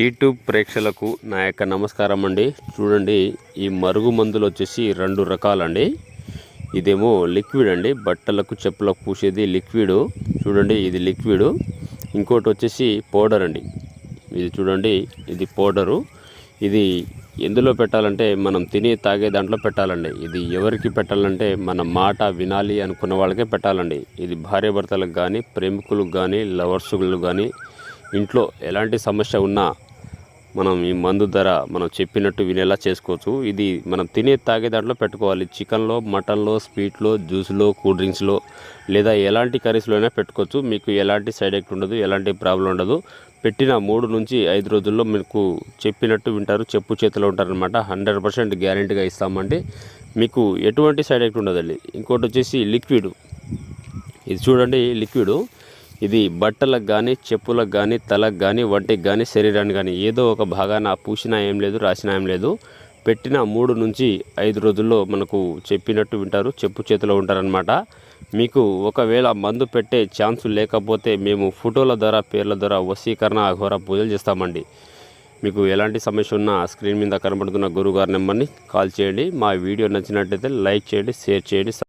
YouTube ప్రేక్షకులకు నా యొక్క నమస్కారం అండి. చూడండి ఈ మరుగు మందులు వచ్చేసి రెండు రకాలండి. ఇదేమో లిక్విడ్ అండి. బట్టలకు చెప్పులకు పూసేది లిక్విడ్. చూడండి ఇది లిక్విడ్. ఇంకోటి వచ్చేసి పౌడర్ అండి. ఇది చూడండి ఇది పౌడరు. ఇది ఎందులో పెట్టాలంటే మనం తిని తాగే దాంట్లో పెట్టాలండి. ఇది ఎవరికి పెట్టాలంటే మన మాట వినాలి అనుకున్న వాళ్ళకే పెట్టాలండి. ఇది భార్యాభర్తలకు కానీ ప్రేమికులకు కానీ లవర్సులకు కానీ ఇంట్లో ఎలాంటి సమస్య ఉన్నా మనం ఈ మందు ధర మనం చెప్పినట్టు వినేలా చేసుకోవచ్చు. ఇది మనం తినే తాగే దాంట్లో పెట్టుకోవాలి. చికెన్లో మటన్లో స్వీట్లో జ్యూస్లో కూల్ డ్రింక్స్లో లేదా ఎలాంటి కర్రీస్లో అయినా పెట్టుకోవచ్చు. మీకు ఎలాంటి సైడ్ ఎఫెక్ట్ ఉండదు ఎలాంటి ప్రాబ్లం ఉండదు. పెట్టిన మూడు నుంచి ఐదు రోజుల్లో మీకు చెప్పినట్టు వింటారు చెప్పు చేతిలో ఉంటారనమాట హండ్రెడ్ పర్సెంట్ గ్యారంటీగా ఇస్తామండి. మీకు ఎటువంటి సైడ్ ఎఫెక్ట్ ఉండదండి. ఇంకోటి వచ్చేసి లిక్విడ్. ఇది చూడండి లిక్విడ్. ఇది బట్టలకు కానీ చెప్పులకు కానీ తలకు కానీ వంటికి కానీ శరీరానికి కానీ ఏదో ఒక భాగాన పూసినా ఏం లేదు రాసినా ఏం లేదు. పెట్టిన మూడు నుంచి ఐదు రోజుల్లో మనకు చెప్పినట్టు వింటారు చెప్పు చేతిలో ఉంటారనమాట మీకు ఒకవేళ మందు పెట్టే ఛాన్స్ లేకపోతే మేము ఫోటోల ద్వారా పేర్ల ద్వారా వశీకరణ అఘోర పూజలు చేస్తామండి. మీకు ఎలాంటి సమస్య ఉన్నా స్క్రీన్ మీద కనబడుతున్న గురుగారి నెంబర్ని కాల్ చేయండి. మా వీడియో నచ్చినట్టయితే లైక్ చేయండి షేర్ చేయండి